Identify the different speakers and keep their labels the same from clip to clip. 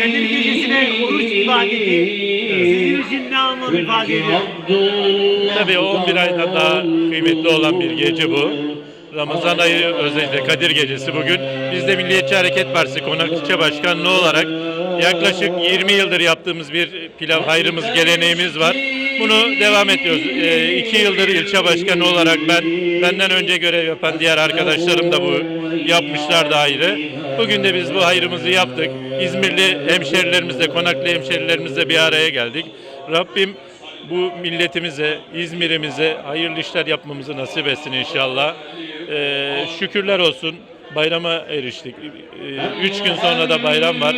Speaker 1: Kadir Gecesi'ne oruç ibadeti seyircinin ne anlam ifade ediyor?
Speaker 2: Tabii 11 aydan daha kıymetli olan bir gece bu. Ramazan ayı özellikle Kadir Gecesi bugün. Biz de Milliyetçi Hareket Partisi Konak İlçe Başkanlığı olarak yaklaşık 20 yıldır yaptığımız bir pilav hayrımız, geleneğimiz var. Bunu devam ediyoruz. 2 yıldır ilçe başkanı olarak ben, benden önce görev yapan diğer arkadaşlarım da bu yapmışlar da ayrı. Bugün de biz bu hayrımızı yaptık. İzmirli hemşerilerimizle, Konaklı hemşerilerimizle bir araya geldik. Rabbim bu milletimize, İzmir'imize hayırlı işler yapmamızı nasip etsin inşallah. Ee, şükürler olsun bayrama eriştik. Ee, üç gün sonra da bayram var.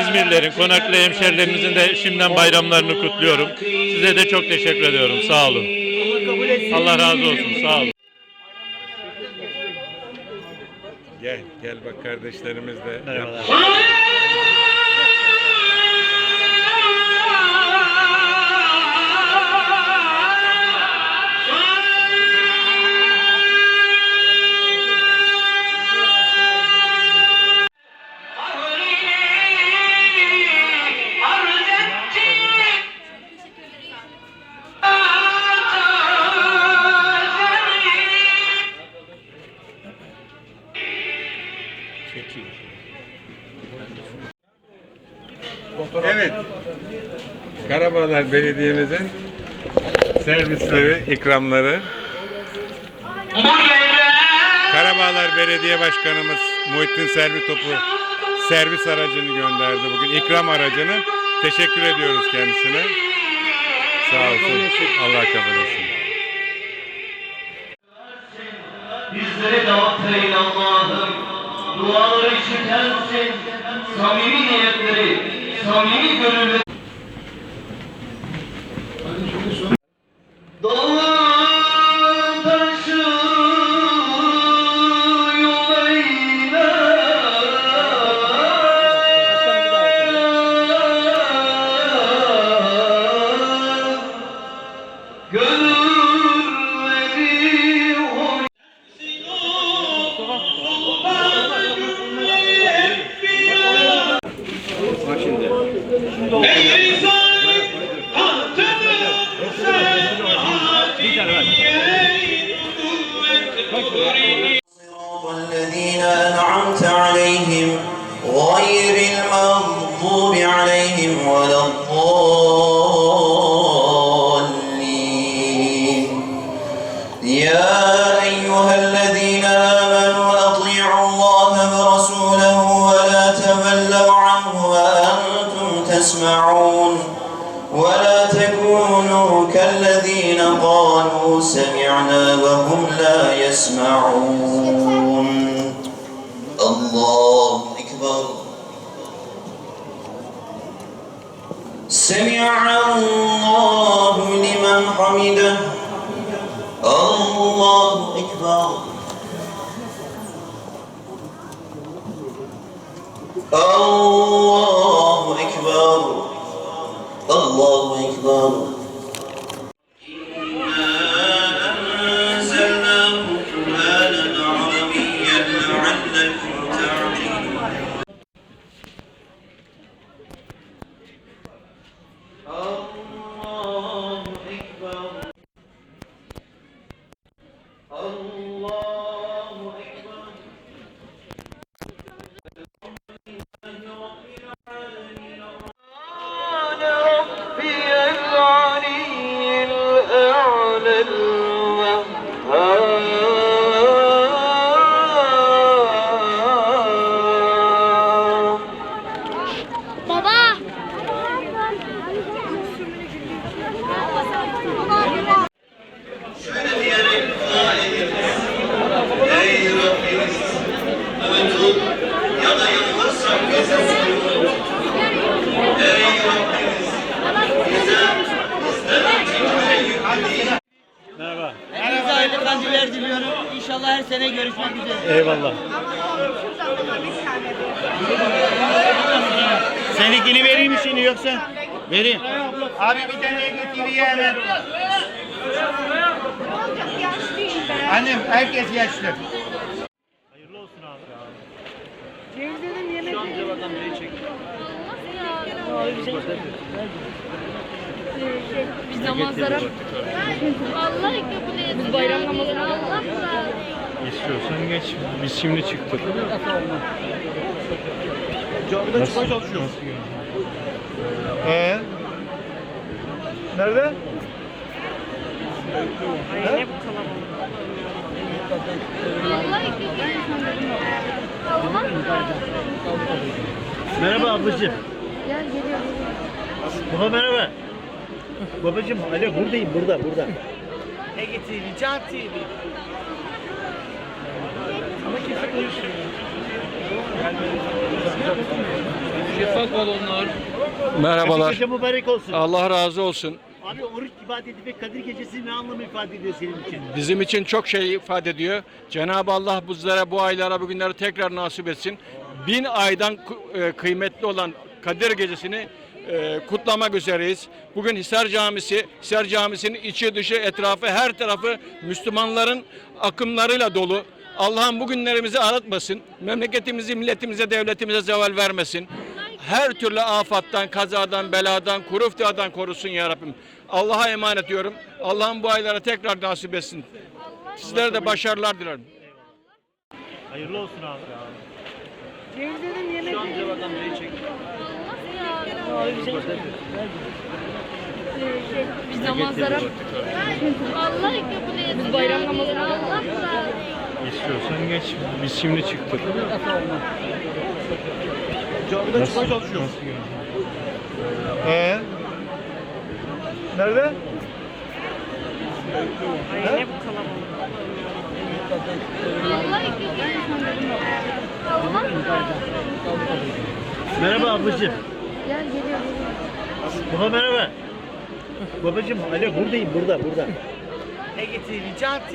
Speaker 2: İzmirlerin, Konaklı hemşerilerimizin de şimdiden bayramlarını kutluyorum. Size de çok teşekkür ediyorum. Sağ olun.
Speaker 1: Allah
Speaker 2: razı olsun. Sağ olun.
Speaker 3: Gel, gel bak kardeşlerimiz de.
Speaker 2: Merhabalar.
Speaker 3: Evet. Karabağlar Belediye'mizin servisleri, ikramları. Karabağlar Belediye Başkanımız Muhittin Selvi Topu servis aracını gönderdi bugün. ikram aracını. Teşekkür ediyoruz kendisine. Sağ olsun. Allah kabul etsin.
Speaker 4: Bizleri affeyle Allah'ım. Duaları işitensin. Samimi niyetleri, samimi gönülleri.
Speaker 5: يا أيها الذين آمنوا أطيعوا الله ورسوله ولا تولوا عنه وأنتم تسمعون ولا تكونوا كالذين قالوا سمعنا وهم لا يسمعون. الله أكبر. سمع الله لمن حمده. الله أكبر الله أكبر الله أكبر
Speaker 1: Kandiller diliyorum. İnşallah her sene görüşmek üzere.
Speaker 2: Eyvallah.
Speaker 1: Seninkini vereyim mi şimdi yoksa? Vereyim. Abi bir tane götürüyor hemen. Annem herkes yaşlı.
Speaker 2: Hayırlı olsun abi.
Speaker 1: amca bak amcayı çek.
Speaker 6: Biz namazlara Allah kabul etsin. Bayram namazına Allah razı
Speaker 2: İstiyorsan geç. Biz şimdi çıktık.
Speaker 1: Camiden çıkmaya çalışıyor. Ee? Nerede?
Speaker 6: Kabul etsin. Allah razı
Speaker 1: Merhaba ablacığım.
Speaker 6: Gel geliyor.
Speaker 1: Baba merhaba. Babacığım alo buradayım burada burada.
Speaker 7: Ege TV, Can TV.
Speaker 8: Merhabalar.
Speaker 1: Gece mübarek olsun.
Speaker 8: Allah razı olsun.
Speaker 1: Abi oruç ibadeti ve Kadir Gecesi ne anlam ifade ediyor senin için?
Speaker 8: Bizim için çok şey ifade ediyor. Cenab-ı Allah bizlere bu aylara, bu günleri tekrar nasip etsin. Bin aydan e, kıymetli olan Kadir Gecesi'ni e, kutlamak üzereyiz. Bugün Hisar Camisi, Hisar Camisi'nin içi dışı etrafı her tarafı Müslümanların akımlarıyla dolu. Allah'ım bu günlerimizi aratmasın. Memleketimizi, milletimize, devletimize zeval vermesin. Her türlü afattan, kazadan, beladan, kuru iftiradan korusun ya Rabbim. Allah'a emanet ediyorum. Allah'ım bu aylara tekrar nasip etsin. Sizlere de başarılar dilerim.
Speaker 1: Hayırlı olsun abi. Şu amca bak amcayı çek.
Speaker 6: Biz namazlara Allah kabul etsin. Bayram namazına Allah
Speaker 2: İstiyorsan geç. Biz şimdi çıktık.
Speaker 1: Camiden çıkmaya çalışıyor. Ee? Nerede?
Speaker 6: Kabul etsin. Allah razı
Speaker 1: Merhaba ablacığım.
Speaker 6: Gel geliyor.
Speaker 1: Baba merhaba. Babacığım alo buradayım burada burada.
Speaker 7: Ege TV, Can TV.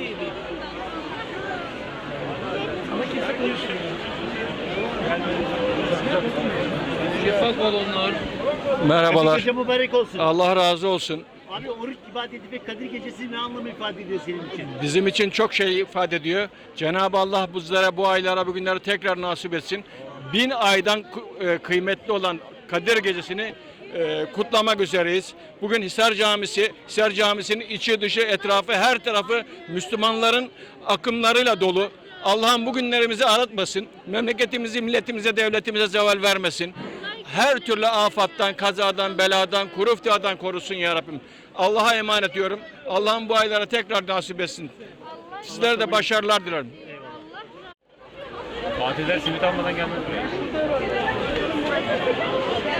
Speaker 8: Merhabalar.
Speaker 1: Gece mübarek olsun.
Speaker 8: Allah razı olsun.
Speaker 1: Abi oruç ibadeti ve Kadir Gecesi ne anlam ifade ediyor senin için?
Speaker 8: Bizim için çok şey ifade ediyor. Cenab-ı Allah bizlere bu aylara, bu günleri tekrar nasip etsin. Bin aydan e, kıymetli olan Kadir Gecesi'ni e, kutlamak üzereyiz. Bugün Hisar Camisi, Hisar Camisi'nin içi dışı etrafı her tarafı Müslümanların akımlarıyla dolu. Allah'ım bu günlerimizi aratmasın. Memleketimizi, milletimize, devletimize zeval vermesin. Her türlü afattan, kazadan, beladan, kuru iftiradan korusun ya Rabbim. Allah'a emanet ediyorum. Allah'ım bu aylara tekrar nasip etsin. Sizlere de başarılar dilerim.
Speaker 2: Fatihler simit almadan gelmez buraya.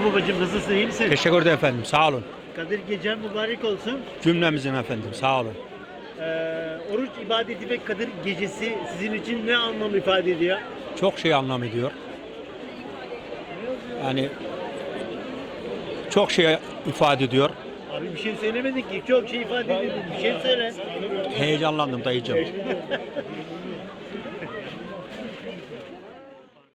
Speaker 1: Merhaba babacığım nasılsın iyi misin?
Speaker 9: Teşekkür ederim efendim. Sağ olun.
Speaker 1: Kadir Gecen mübarek olsun.
Speaker 9: Cümlemizin efendim. Sağ olun.
Speaker 1: Ee, oruç ibadeti ve Kadir Gecesi sizin için ne anlam ifade ediyor?
Speaker 9: Çok şey anlam ediyor. Yani çok şey ifade ediyor.
Speaker 1: Abi bir şey söylemedin ki çok şey ifade ediyor. Bir şey söyle.
Speaker 9: Heyecanlandım dayıcım.